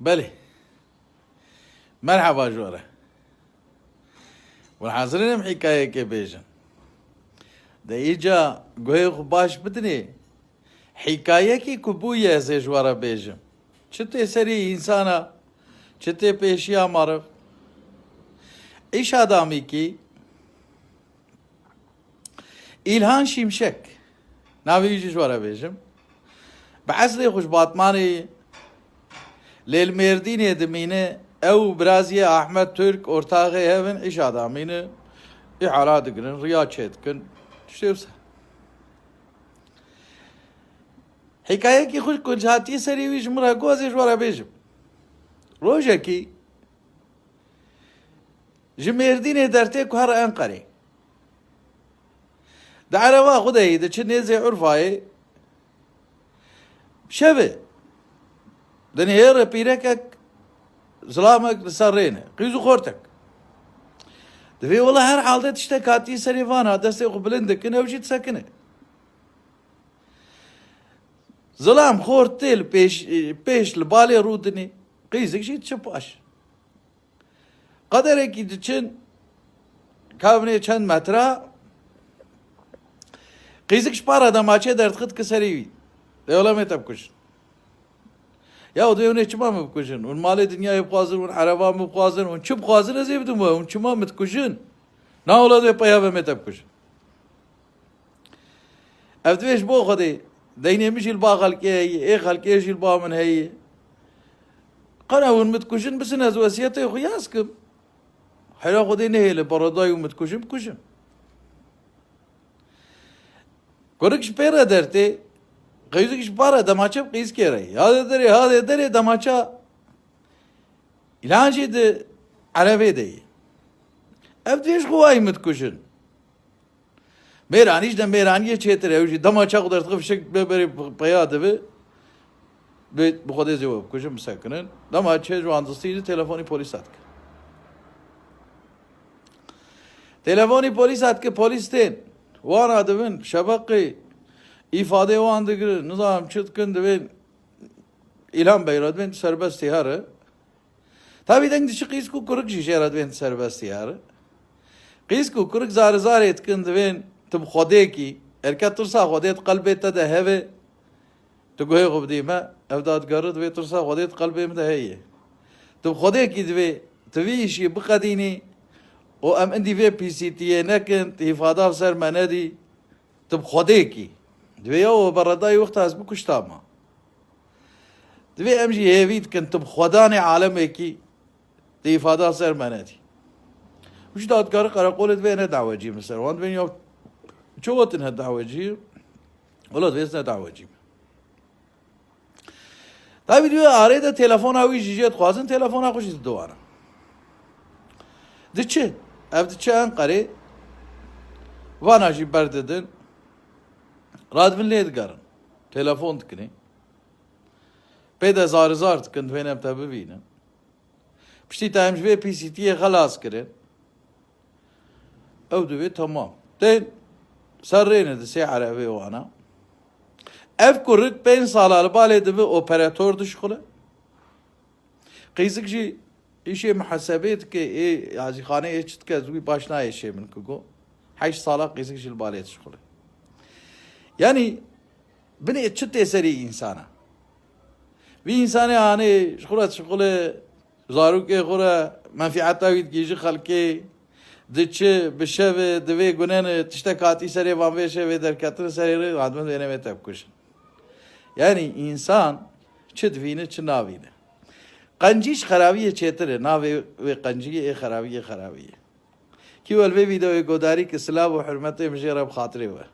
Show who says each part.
Speaker 1: بله مرحبا جوره والحاضرين ام حكايه كي بيجن ده ايجا گوه خو باش بدني حكايه كي كبوية زي جواره بيجن چته سری insana çete peşiya marif iş adamı ki İlhan Şimşek navi yüce jwara bejim بعزلي خوش Lel Merdinê dimîne ew biraziyê Ahmed Türk ortaqê hevin îja damîne îara digirin, riya çê dikin. Tiştê wisa. Hikayekî xwe kunchatî serî wî ji min re gozê ji we re bêjim. Rojekî ji Mêrdînê dertê ku here Enqerê. Di ereva دني هير بيركك ظلامك لسرينه قيزو خورتك دفي والله هر حالة تشتكاتي سريفانا دستي قبلندك كنا وجيت ساكنه ظلام خورتيل بيش بيش لبالي رودني قيزك شي تشباش قدرك için kavne çen metra قيزك شبارة دا ماچه درد خد كسري Öyle mi dünya yap kazır, un araba mı kazır, un çup kazır az evdim un çima mı kuşun? Ne ola da paya ve metap kuş. Evdveş bu khadi. Deynemiş il bağ halki hey, e halki il bağ men hey. Qana un mitkuşun bisin az vasiyete khuyaskim. Hala khadi ne hele baraday un mitkuşum kuşum. Korik şpera derti. Каюзык пара дамачап кыз керей. Ядедери, ядедери дамача. İlacı de arabede. Ev diş kuvay mı kuşun? Meran işte meran geçetir ev işte damaça kadar tıkıp şek böyle payadı ve ve bu kadar cevap kuşum sakının. Damaça şu anda sizi telefonu polis atk. Telefonu polis atk polisten. Var adamın şabakı ifade o anda girir. Nizam çıtkındı ve İlhan Bey radven serbest tiharı. Tabi den dişi kız kukuruk şişe radven serbest tiharı. Kız kukuruk zar zar etkindi ve tüm khode ki erkat tursa khode qalbeta da heve تو گوه خوب دیمه اوداد گرد و ترسا خودت قلبیم ده هیه تو خوده کی دوی تویشی بقدینی و ام اندی وی پی سی تیه نکن تیفاده سر مندی تو خوده کی دوی او بردای وقت از بکشتاما دوی ام جی هیوید کن تو خودان عالمه کی تیفاده سر مندی وش دادگار قراقولت وی نه دعوه جی مثلا وان بین یا چو وقت نه دعوه جی ولا دوی نه دعوه جی Tabii diyor araya da telefon avi jijet khwazin radvin digerin telefon dikini pê de zar zar dikin divên em te bibînin piştî te em ji vê PCT'yê xelas kirin ew divê temam tên ser rêne di sê erevê wana ev kurik pên sala li balê dibe operatör dişxile qîzik jî îşê mihesebê dike ê yazîxaneyê çi dike wî baş nayê şê min ku got heşt sala qîzik jî dişxile yani binê çi tê serî însana vî însanê anê ji xwe dişxile zarokê xwe re menfîeta wî dikîjî xelkê diçi bi şevê divê gunenê tiştek hatî serê van vê şevê derketin serê hadmin wêne wê tevkuşin yani insan navîne Qancîş xerabiye çêtir navê wê qanciyê ê xerabiye xerabiye Kî wel vê vîdeoyê godarî ki silav û hürmetê mijê re bi xatirê we